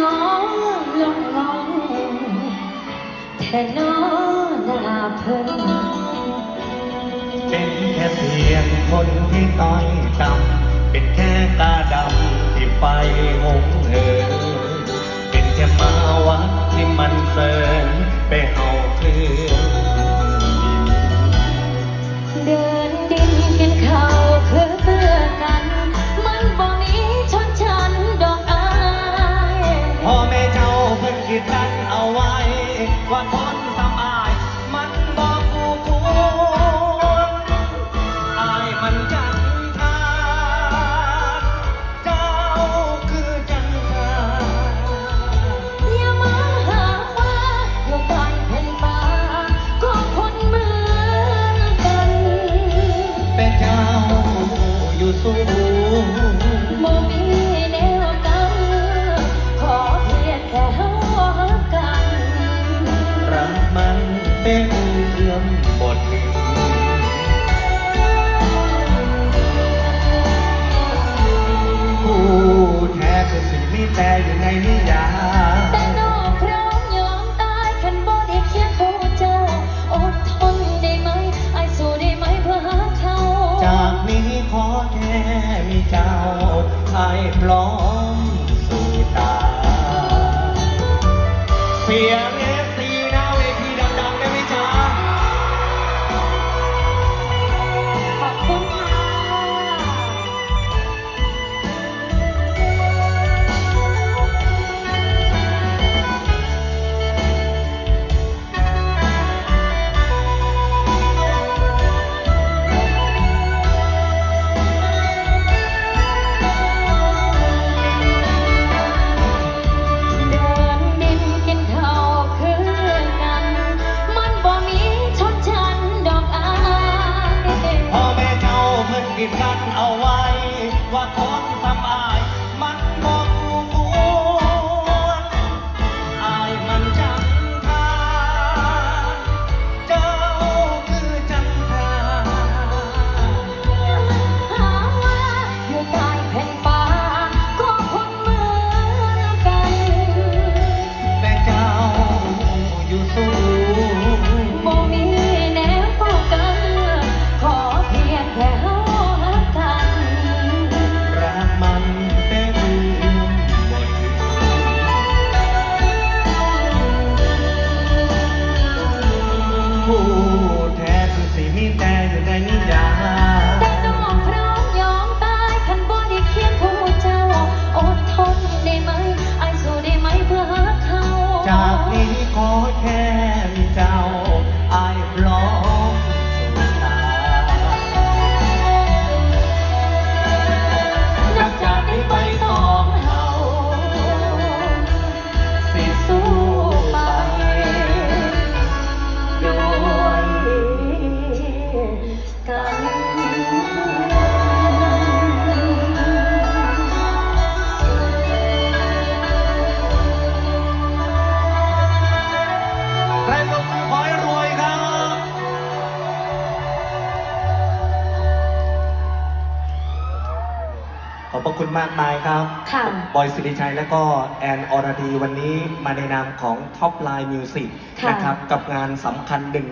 น้องลงลงแต่น้องหน้าเพิ่นเป็นแค่เพียงคนที่ต้อยต่ำเป็นแค่ตาดำที่ไปหงเหินเป็นแค่มาวัดที่มันเสริญไปเห่าเลื่นเดิน กันเอาไว้ ว่าคนสำอายมันบอกกูควรอายมันจันทานเจ้าคือจันทาอย่ามาหาว่าอยู่บ้านเพิ่นป่าก็คนเหมือนกัน เป็นเจ้าอยู่สูง บ่มี เป็นเอื้อมบทหนึ่งผู้แท้คือสิ่งนี้แต่อยู่ในนิยายแต่นอกพร้อมยอมตายคันบ่ได้เคียงคู่เจ้า อดทนได้ไหมไอ้ายสู้ได้ไหมเพื่อหาเขา จากนี้ขอแค่มีเจ้าให้พร้อมสู่ตาเสียง ว่ แต่อ ณมากมายครับ ค่ะ บอยสิริชัยและก็แอนอรดีวันนี้มาในนามของท็อปไลน์มิวสิกค่ะ นะครับ กับงานสำคัญหนึ่ง